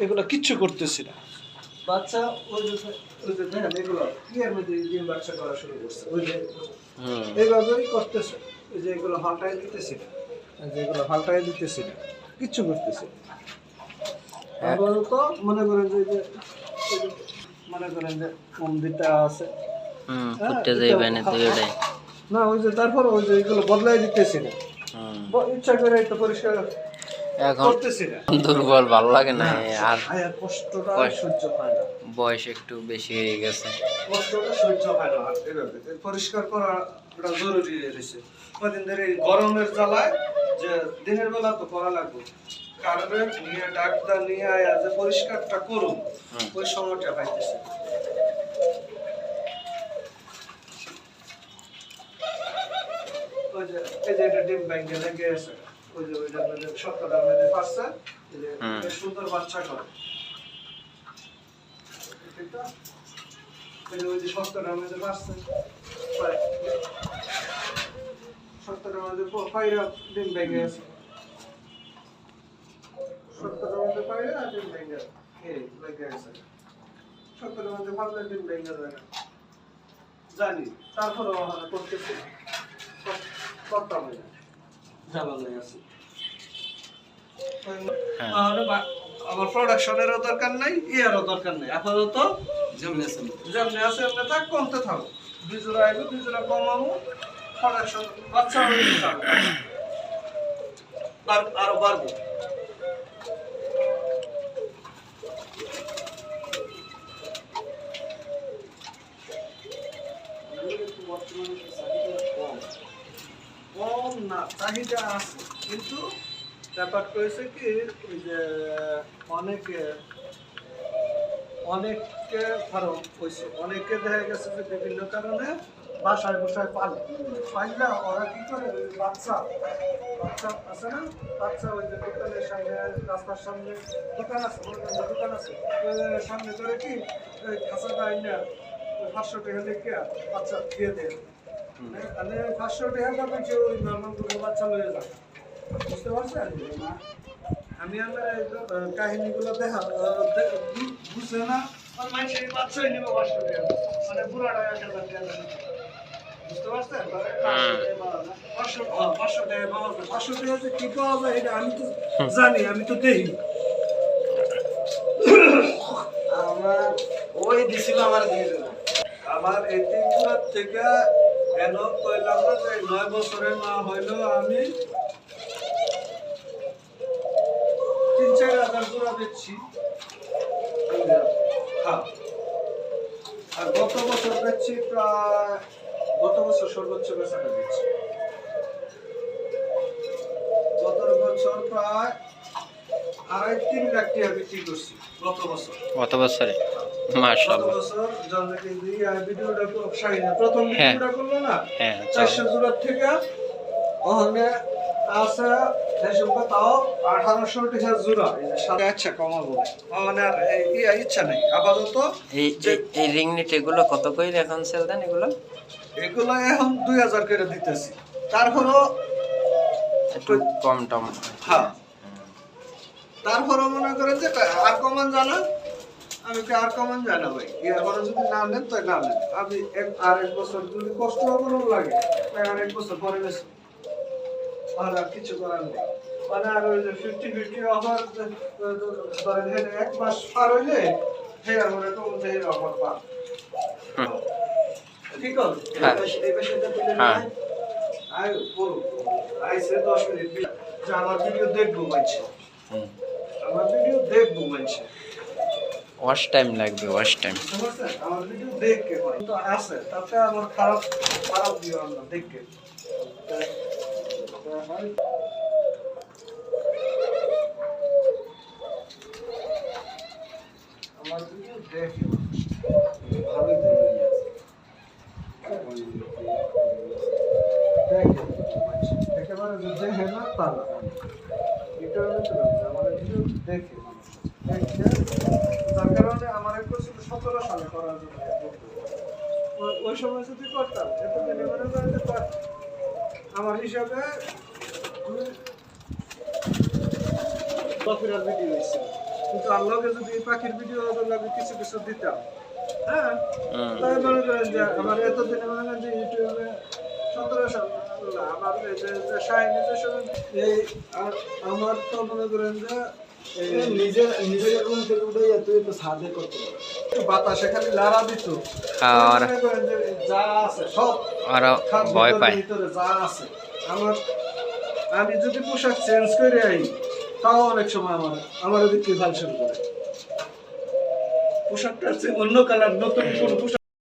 এগুলো কিচ্ছু করতেছি না। বাচ্চা ওই যে ওই যে দেখেন এগুলো ইয়ের মধ্যে ডিম বাচ্চা করা শুরু করছে ওই যে এইভাবেই করতেছে এই যে এগুলো হালটাই দিতেছি না যে এগুলো হালটাই দিতেছি না কিচ্ছু করতেছি আপাতত মনে করেন যে এই যে এই যে মনে করেন যে মন্দিরটা আছে। হুম হ্যাঁ, ফুটতে এটা যাইবে না হা- তুই ওটাই না ওই যে তারপর ওই যে এগুলো বদলাই দিতেছি না। ইচ্ছা করে একটু পরিষ্কার এখন দুর্বল ভালো লাগে না আর বয়স একটু বেশি হয়ে গেছে। পরিষ্কার করাটা জরুরি রয়েছে কদিন ধরে গরমের জ্বালায় যে দিনের বেলা তো করা লাগবে। কার্পেট নিয়ে ডাক্তার নিয়ে আয়া যে পরিষ্কারটা করুন ওই সময়টা পাইতেছে। ওই যে এটা ডিম ব্যাংকে লেগে আছে। ওই যে ওইটার মধ্যে সপ্তাহটার মধ্যে পাচ্ছে এই যে হুম। বেশ সুন্দর বাচ্চা করে। ওই যে ওই যে সপ্তাহটার মধ্যে পাচ্ছে প্রায় সপ্তাহটার মধ্যে প- ডিম ব্যাংকে আছে। সপ্তাহটার মধ্যে পায়রা ডিম ব্যাংকে এই লেগে আছে। সপ্তাহটার মধ্যে পাতলা ডিম ব্যাংকে যায় না। জানি তারপরে করতেছি কর- করতাম না। আছি বা- আমার প্রোডাকশনেরও দরকার নাই ইয়ারও দরকার নাই। আপাতত যেমনি আছে। এমনি থাক কমতে থাকো দুজোড়া আইবো দুজোড়া কমাবো প্রোডাকশন বাচ্চা আরও বাড়বো কম না চাহিদা আছে, কিন্তু ব্যাপারটা হয়েছে কি, ওই যে অনেকে অনেকে ধরো, হয়েছে, অনেকে দেখা গেছে যে বিভিন্ন কারণে বাসায় বসায় পালে। পাইলা ওরা কি করে বাচ্চা বাচ্চা আছে না? বাচ্চা ওই যে দোকানের সামনে, রাস্তার সামনে দোকান আছে দোকান আছে। সামনে করে কি, ওই খাঁচাটা আইনা পাঁচশো টাকা লিখে বাচ্চা দিয়ে দেয়। মানে পাঁচশো টাকা পাবেন যে নর্মাল দুটো বাচ্চা লয়ে যাবে। বুঝতে পারছেন? আমি আমার এই যে, আহ, কাহিনীগুলো দেখা আহ, দে- বু- বুঝছে না আর মানুষের বাচ্চাই নিবে পাঁচশো টাকা মানে এক হাজার টাকা বুঝতে পারছেন? পাঁচশো পাঁচশো টাকা পাওয়া যায়। পাঁচশো টাকা যে কি পাওয়া যায় এটা আমি তো জানি আমি তো দেখি আমার ওই দিছিল আমার দিয়ে আমার এই তিনপুরার থেকে কেন কইলাম না যে নয় বছরের না হইলেও আমি। তিন, চার হাজার জোড়া দিচ্ছি। হ্যাঁ। আর গত বছর দিচ্ছি প্রায়, গত বছর সর্বোচ্চ বেচাটা দিচ্ছি। গত বছর প্রায় আড়াই, তিন লাখ টাকা বিক্রি করছি গত বছর। কত বছরে? গত মাশাআল্লাহ। বছর দিয়ে আর ভিডিওটা খুব সাইনে প্রথম হ্যাঁ। ভিডিওটা করল না? হ্যাঁ চারশো জোড়ার থেকে ওখানে আছে দেশমকে তাও আঠারোশো টাকা জোড়া। সাথে আচ্ছা কমাবো মানে আর এই- ইচ্ছা নেই। আপাতত এই এই- এই রিং নেট এগুলো কত করে এখন সেল দেন এগুলো? এগুলো এখন দুই হাজার করে দিতেছি। তারপরও একটু কম টম। হ্যাঁ। তারপরও মনে করেন যে আর কমান জানা। আমি কি আর কমান জানা ভাই? এরপরে যদি না নেন তো না নেন। আমি এক আর এক বছর যদি কষ্ট করুন লাগে। তাই আর এক বছর পরে বেশি আর কিছু করার নেই। মানে আর ওই যে ফিফটি ফিফটি অফার ধরেন এক মাস পার হইলে হে আমরা তো হে অফার পা হুম। ঠিক আছে? হ্যাঁ। এই বিষয়টা তুলে হ্যাঁ। নিয়ে আয় বলো। আইসে দশ মিনিট। আমার ভিডিও দেখব মানছে আমার ভিডিও দেখব মানছে ওয়াশ টাইম লাগবে ওয়াশ টাইম। একেবারে দেখে না তা না এই কারণে তো বলছি, আমার ভিডিও দেখে। দেখে কারণে আমার এক করছিল সতেরো সালে করার জন্য ওই- ওই সময় যদি করতাম এতদিনে করেন যে কর- আমার হিসাবে দুই ভিডিও হয়েছিল কিন্তু আল্লাহকে যদি এই পাখির ভিডিও লাগে কিছু কিছু দিতাম হ্যাঁ? তাই মনে করেন যে আমার এতদিনে মনে করেন যে ইউটিউবে সতেরো সাল আমার এই যে যে শাহিনী এই আমার তো মনে করেন যে নিজের নিজের রুম থেকে উঠে তুই তো সাদে করতে বাতাসে খালি লাড়া দিত। আর করেন যে যা আছে সব আরও ভয় পায়। যা আছে। আমার আমি যদি পোশাক চেঞ্জ করে আই তাও অনেক সময় আমার আমার দিকে ভালো করে। পোশাকটা হচ্ছে অন্য কালার নতুন কোন পোশাক